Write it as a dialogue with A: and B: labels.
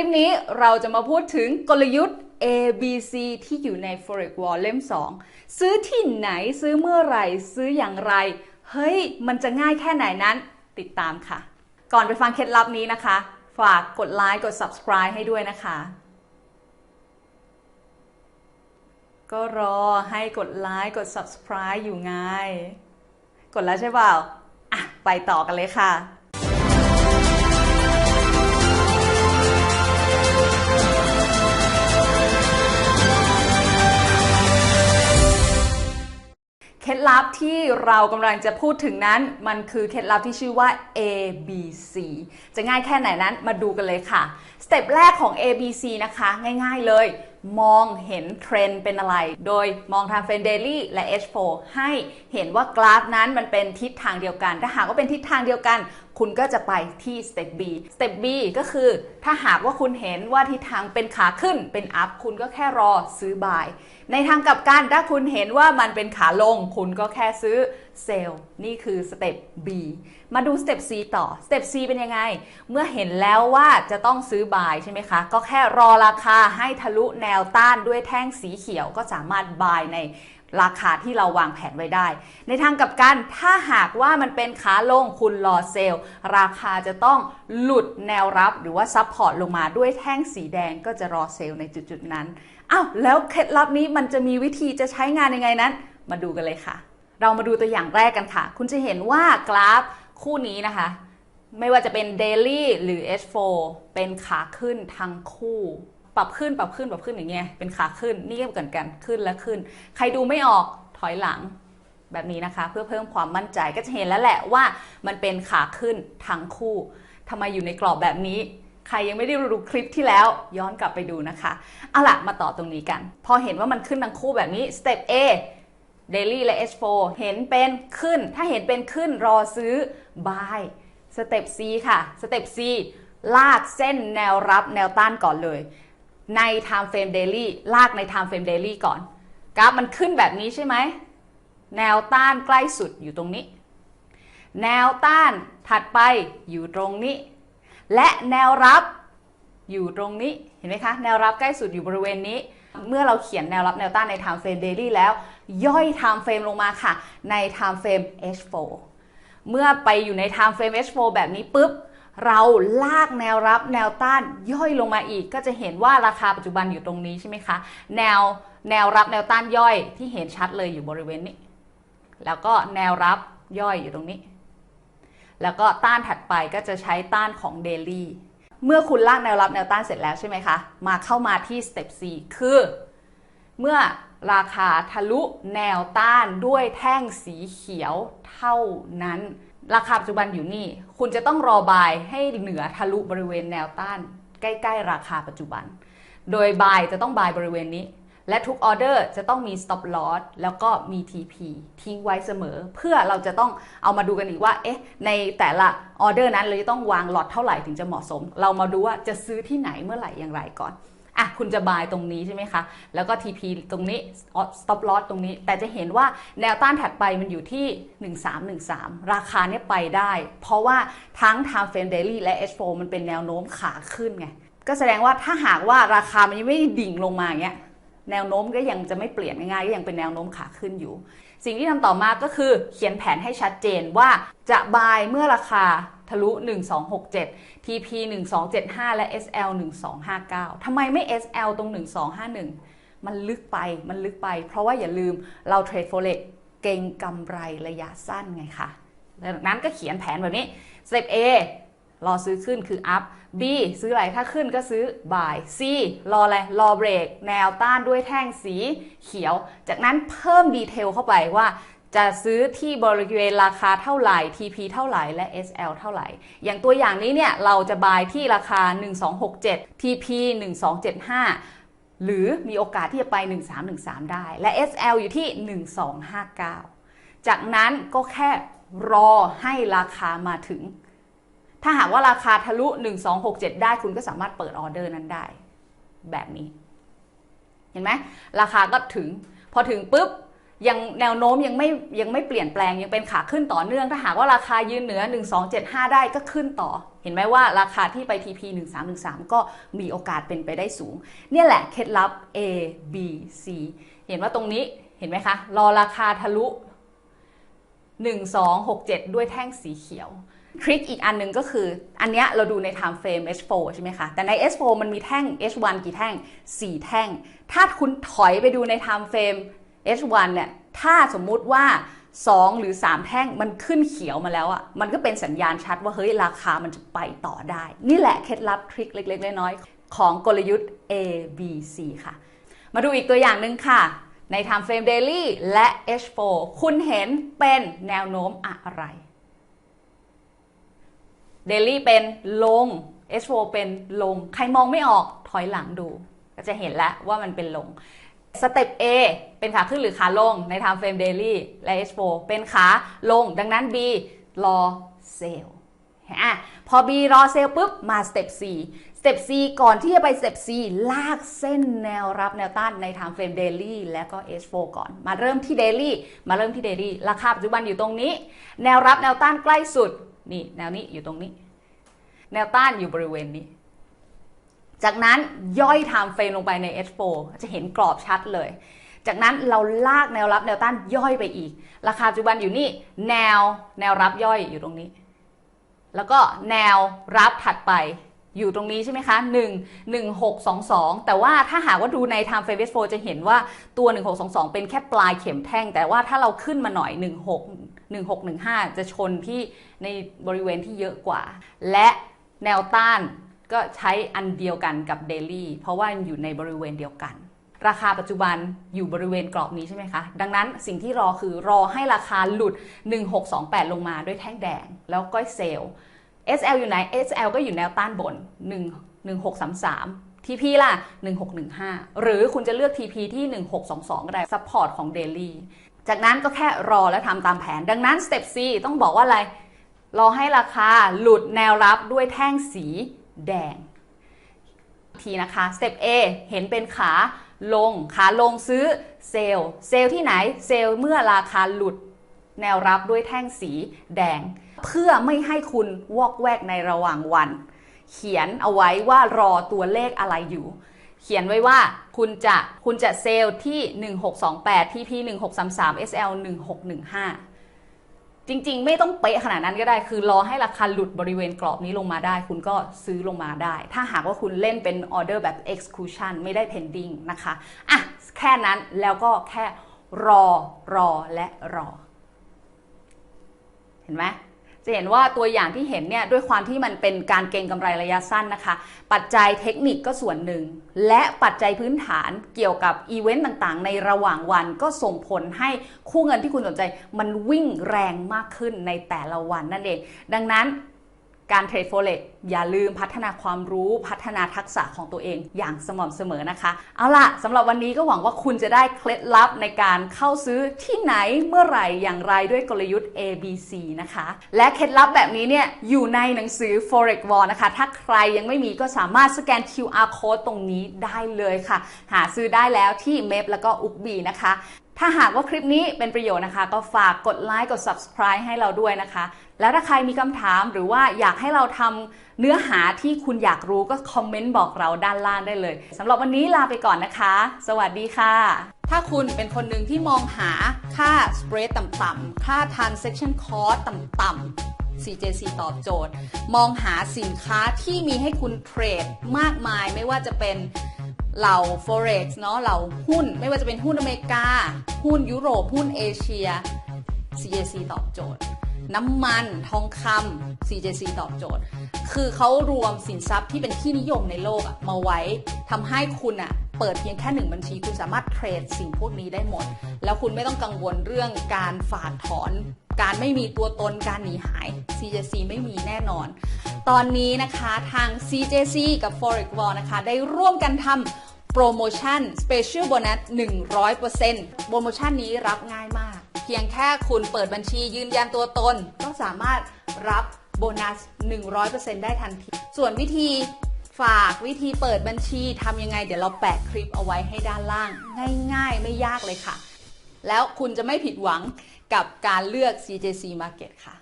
A: ลิปนี้เราจะมาพูดถึงกลยุทธ์ A B C ที่อยู่ใน Forex War เล่ม 2 ซื้อที่ไหนซื้อเมื่อไหร่ ซื้ออย่างไร เฮ้ย มันจะง่ายแค่ไหนนั้น ติดตามค่ะ ก่อนไปฟังเคล็ดลับนี้นะคะ ฝากกดไลค์กด subscribe ให้ด้วยนะคะ ก็รอให้กดไลค์กด subscribe อยู่ไง กดแล้วใช่เปล่า อะ ไปต่อกันเลยค่ะ ล็ดลับที่เรากำลังจะพูดถึงนั้น มันคือเคล็ดลับที่ชื่อว่า A B C จะง่ายแค่ไหนนั้นมาดูกันเลยค่ะ สเต็ปแรกของ A B C นะคะ ง่ายๆเลย มองเห็นเทรนเป็นอะไร โดยมองทางเฟรนเดลี่และ H4 ให้เห็นว่ากราฟนั้นมันเป็นทิศทางเดียวกัน ถ้าหากว่าเป็นทิศทางเดียวกัน คุณก็จะไปที่สเต็ป B สเต็ป B ก็คือ ถ้าหากว่าคุณเห็นว่าทิศทางเป็นขาขึ้นเป็นอัพคุณก็แค่รอซื้อบาย ในทางกลับกันถ้าคุณเห็นว่ามันเป็นขาลง คุณก็แค่ซื้อ เซลล์นี่คือสเต็ป B มาดูสเต็ป C ต่อสเต็ป C เป็นยังไง เมื่อเห็นแล้วว่าจะต้องซื้อบายใช่ไหมคะ ก็แค่รอราคาให้ทะลุแนวต้านด้วยแท่งสีเขียวก็สามารถบายในราคาที่เราวางแผนไว้ได้ ในทางกับกันถ้าหากว่ามันเป็นขาลงคุณรอเซลล์ราคาจะต้องหลุดแนวรับหรือว่าซับพอร์ตลงมาด้วยแท่งสีแดงก็จะรอเซลล์ในจุดๆนั้นอ้าวแล้วเคล็ดลับนี้มันจะมีวิธีจะใช้งานยังไงนั้น มาดูกันเลยค่ะ เรามาดูตัวอย่างแรกกันค่ะ คุณจะเห็นว่ากราฟคู่นี้นะคะ ไม่ว่าจะเป็น Daily หรือ H4 เป็นขาขึ้นทั้งคู่ ปรับขึ้นปรับขึ้นปรับขึ้นอย่างเงี้ย เป็นขาขึ้น นี่ก็เหมือนกัน ขึ้นและขึ้น ใครดูไม่ออกถอยหลังแบบนี้นะคะ เพื่อเพิ่มความมั่นใจก็จะเห็นแล้วแหละว่ามันเป็นขาขึ้นทั้งคู่ทำไมอยู่ในกรอบแบบนี้ใครยังไม่ได้ดูคลิปที่แล้วย้อนกลับไปดูนะคะ เอาล่ะ มาต่อตรงนี้กัน พอเห็นว่ามันขึ้นทั้งคู่แบบนี้ Step A Daily และ H4 เห็นเป็นขึ้น ถ้าเห็นเป็นขึ้นรอซื้อ buy สเต็ป C ค่ะ สเต็ป C ลากเส้นแนวรับแนวต้านก่อนเลย ใน time frame daily ลากใน time frame daily ก่อน กราฟมันขึ้นแบบนี้ใช่ไหม แนวต้านใกล้สุดอยู่ตรงนี้ แนวต้านถัดไปอยู่ตรงนี้ และแนวรับอยู่ตรงนี้ เห็นไหมคะ แนวรับใกล้สุดอยู่บริเวณนี้ เมื่อเราเขียนแนวรับแนวต้านใน time frame daily แล้ว ย่อย time frame ลงมาค่ะ ใน time frame H4 เมื่อไปอยู่ใน time frame H4 แบบนี้ปุ๊บเราลากแนวรับแนวต้านย่อยลงมาอีก ก็จะเห็นว่าราคาปัจจุบันอยู่ตรงนี้ใช่ไหมคะ แนวแนวรับแนวต้านย่อยที่เห็นชัดเลยอยู่บริเวณนี้ แล้วก็แนวรับย่อยอยู่ตรงนี้ แล้วก็ต้านถัดไปก็จะใช้ต้านของ daily เมื่อคุณลากแนวรับแนวต้านเสร็จแล้วใช่ไหมคะ มาเข้ามาที่สเต็ป 4 คือ เมื่อราคาทะลุแนวต้านด้วยแท่งสีเขียวเท่านั้น ราคาปัจจุบันอยู่นี่ คุณจะต้องรอบายให้เหนือทะลุบริเวณแนวต้าน ใกล้ ๆ ราคาปัจจุบัน โดยบายจะต้องบายบริเวณนี้ และทุกออเดอร์จะต้องมี stop loss แล้วก็มี TP ทิ้งไว้เสมอ เพื่อเราจะต้องเอามาดูกันอีกว่า เอ๊ะ ในแต่ละออเดอร์นั้นเราจะต้องวางล็อตเท่าไหร่ถึงจะเหมาะสม เรามาดูว่าจะซื้อที่ไหนเมื่อไหร่อย่างไรก่อนอะคุณจะบายตรงนี้ใช่ไหมคะ แล้วก็ TP ตรงนี้ stop loss ตรงนี้ แต่จะเห็นว่าแนวต้านถัดไปมันอยู่ที่ 1313 ราคาเนี่ยไปได้ เพราะว่าทั้ง time frame daily และ H4 มันเป็นแนวโน้มขาขึ้นไง ก็แสดงว่าถ้าหากว่าราคามันยังไม่ดิ่งลงมาเงี้ย แนวโน้มก็ยังจะไม่เปลี่ยนง่ายๆก็ยังเป็นแนวโน้มขาขึ้นอยู่ สิ่งที่ทำต่อมาก็คือเขียนแผนให้ชัดเจนว่าจะบายเมื่อราคาทะลุ 1267 TP 1275 และ SL 1259 ทำไมไม่ SL ตรง 1251 มันลึกไป มันลึกไป เพราะว่าอย่าลืมเราเทรดโฟเร็กเก่งกำไรระยะสั้นไงคะดังนั้นก็เขียนแผนแบบนี้ Step A รอซื้อขึ้นคือ up B ซื้ออะไรถ้าขึ้นก็ซื้อ buy C รออะไร รอเบรกแนวต้านด้วยแท่งสีเขียว จากนั้นเพิ่มดีเทลเข้าไปว่าจะซื้อที่บริเวณราคาเท่าไหร่ TP เท่าไหร่ และ SL เท่าไหร่ อย่างตัวอย่างนี้เนี่ย เราจะบายที่ราคา 1267 TP 1275 หรือมีโอกาสที่จะไป 1313 ได้ และ SL อยู่ที่ 1259 จากนั้นก็แค่รอให้ราคามาถึง ถ้าหากว่าราคาทะลุ 1267 ได้คุณก็สามารถเปิดออเดอร์นั้นได้ แบบนี้ เห็นไหมราคาก็ถึง พอถึงปุ๊บยังแนวโน้มยังไม่ยังไม่เปลี่ยนแปลงยังเป็นขาขึ้นต่อเนื่อง ถ้าหากว่าราคายืนเหนือ 1275 ได้ก็ขึ้นต่อ เห็นไหมว่าราคาที่ไป TP 1313 ก็มีโอกาสเป็นไปได้สูง เนี่ยแหละเคล็ดลับ A B C เห็นว่าตรงนี้เห็นไหมคะ รอราคาทะลุ 1267 ด้วยแท่งสีเขียว ทริคอีกอันหนึ่งก็คือ อันเนี้ยเราดูใน time frame H4 ใช่ไหมคะ แต่ใน H4 มันมีแท่ง H1 กี่แท่ง 4 แท่ง ถ้าคุณถอยไปดูใน time frame H1 เนี่ย ถ้าสมมุติว่า 2 หรือ 3 แท่งมันขึ้นเขียวมาแล้วอะ่ะ มันก็เป็นสัญญาณชัดว่าเฮ้ยราคามันจะไปต่อได้ นี่แหละเคล็ดลับทริคเล็ก ๆ น้อยๆของกลยุทธ์ A B C ค่ะ มาดูอีกตัวอย่างหนึ่งค่ะใน time frame daily และ H4 คุณเห็นเป็นแนวโน้มอะไร daily เป็นลง H4 เป็นลง ใครมองไม่ออกถอยหลังดู ก็จะเห็นแล้วว่ามันเป็นลงสเต็ป A เป็นขาขึ้นหรือขาลงใน time frame daily และ H4 เป็นขาลง ดังนั้น B รอเซลล์อะพอ B รอเซลล์ปุ๊บ มาสเต็ป C สเต็ป C ก่อนที่จะไปสเต็ป C ลากเส้นแนวรับแนวต้านใน time frame daily และก็ H4 ก่อน มาเริ่มที่ daily มาเริ่มที่ daily ราคาปัจจุบันอยู่ตรงนี้ แนวรับแนวต้านใกล้สุด นี่แนวนี้อยู่ตรงนี้ แนวต้านอยู่บริเวณนี้ จากนั้นย่อย time frame ลงไปใน H4 จะเห็นกรอบชัดเลย จากนั้นเราลากแนวรับแนวต้านย่อยไปอีก ราคาปัจจุบันอยู่นี่ แนวแนวรับย่อยอยู่ตรงนี้ แล้วก็แนวรับถัดไปอยู่ตรงนี้ใช่ไหมคะ 1 1 6 2 2 แต่ว่าถ้าหากว่าดูใน time frame H4 จะเห็นว่าตัว 1622 เป็นแค่ปลายเข็มแท่ง แต่ว่าถ้าเราขึ้นมาหน่อย 16 1615 จะชนที่ในบริเวณที่เยอะกว่า และแนวต้านก็ใช้อันเดียวกันกับเดลี่เพราะว่าอยู่ในบริเวณเดียวกัน ราคาปัจจุบันอยู่บริเวณกรอบนี้ใช่ไหมคะ ดังนั้นสิ่งที่รอคือรอให้ราคาหลุด 1628 ลงมาด้วยแท่งแดง แล้วก็เซลล์ SL อยู่ไหน SL ก็อยู่แนวต้านบน 1 1633 TP ล่ะ 1615 หรือคุณจะเลือก TP ที่ 1622 ก็ได้ซัพพอร์ตของ Daily จากนั้นก็แค่รอและทำตามแผน ดังนั้น Step C ต้องบอกว่าอะไร รอให้ราคาหลุดแนวรับด้วยแท่งสีแดง ทีนะคะ Step A เห็นเป็นขาลง ขาลงซื้อเซลล์เซลล์ที่ไหนเซลล์เมื่อราคาหลุดแนวรับด้วยแท่งสีแดง เพื่อไม่ให้คุณวอกแวกในระหว่างวัน เขียนเอาไว้ว่ารอตัวเลขอะไรอยู่ เขียนไว้ว่าคุณจะคุณจะเซลล์ที่ 1628 TP 1633 SL 1615 จริงๆ ไม่ต้องเป๊ะขนาดนั้นก็ได้ คือรอให้ราคาหลุดบริเวณกรอบนี้ลงมาได้ คุณก็ซื้อลงมาได้ ถ้าหากว่าคุณเล่นเป็นออเดอร์แบบ execution ไม่ได้ pending นะคะอะแค่นั้นแล้วก็แค่รอรอและรอ เห็นไหม จะเห็นว่าตัวอย่างที่เห็นเนี่ยด้วยความที่มันเป็นการเก็งกำไรระยะสั้นนะคะ ปัจจัยเทคนิคก็ส่วนหนึ่ง และปัจจัยพื้นฐานเกี่ยวกับอีเวนต์ต่างๆ ในระหว่างวันก็ส่งผลให้คู่เงินที่คุณสนใจ มันวิ่งแรงมากขึ้นในแต่ละวันนั่นเอง ดังนั้น การเทรดโฟเร็กอย่าลืมพัฒนาความรู้พัฒนาทักษะของตัวเองอย่างสม่ำเสมอนะคะ เอาล่ะสำหรับวันนี้ก็หวังว่าคุณจะได้เคล็ดลับในการเข้าซื้อที่ไหนเมื่อไหร่อย่างไรด้วยกลยุทธ์ ABC นะคะ และเคล็ดลับแบบนี้เนี่ยอยู่ในหนังสือ Forex War นะคะ ถ้าใครยังไม่มีก็สามารถสแกน QR code ตรงนี้ได้เลยค่ะ หาซื้อได้แล้วที่เมฟแล้วก็อุกบีนะคะ ถ้าหากว่าคลิปนี้เป็นประโยชน์นะคะ ก็ฝากกดไลค์กด subscribe ให้เราด้วยนะคะ แล้วถ้าใครมีคำถามหรือว่าอยากให้เราทำเนื้อหาที่คุณอยากรู้ก็คอมเมนต์บอกเราด้านล่างได้เลยสำหรับวันนี้ลาไปก่อนนะคะ สวัสดีค่ะ ถ้าคุณเป็นคนหนึ่งที่มองหาค่า spread ต่ำๆค่า transaction cost ต่ำๆ CJC ตอบโจทย์ มองหาสินค้าที่มีให้คุณเทรดมากมายไม่ว่าจะเป็น เหล่า forex เนาะเหล่าหุ้น ไม่ว่าจะเป็นหุ้นอเมริกา หุ้นยุโรป หุ้นเอเชีย CJC ตอบโจทย์ น้ำมันทองคำ CJC ตอบโจทย์ คือเขารวมสินทรัพย์ที่เป็นที่นิยมในโลกมาไว้ทำให้คุณอะเปิดเพียงแค่หนึ่งบัญชีคุณสามารถเทรดสิ่งพวกนี้ได้หมด แล้วคุณไม่ต้องกังวลเรื่องการฝากถอน การไม่มีตัวตนการหนีหาย CJC ไม่มีแน่นอน ตอนนี้นะคะทาง CJC กับ Forex Wall นะคะ ได้ร่วมกันทำโปรโมชั่น Special Bonus 100%โปรโมชั่นนี้รับง่ายมาก เพียงแค่คุณเปิดบัญชียืนยันตัวตน ก็สามารถรับโบนัส 100%ได้ทันที ส่วนวิธีฝากวิธีเปิดบัญชีทำยังไง เดี๋ยวเราแปะคลิปเอาไว้ให้ด้านล่าง ง่ายๆ ไม่ยากเลยค่ะ แล้วคุณจะไม่ผิดหวังกับการเลือก CJC Market ค่ะ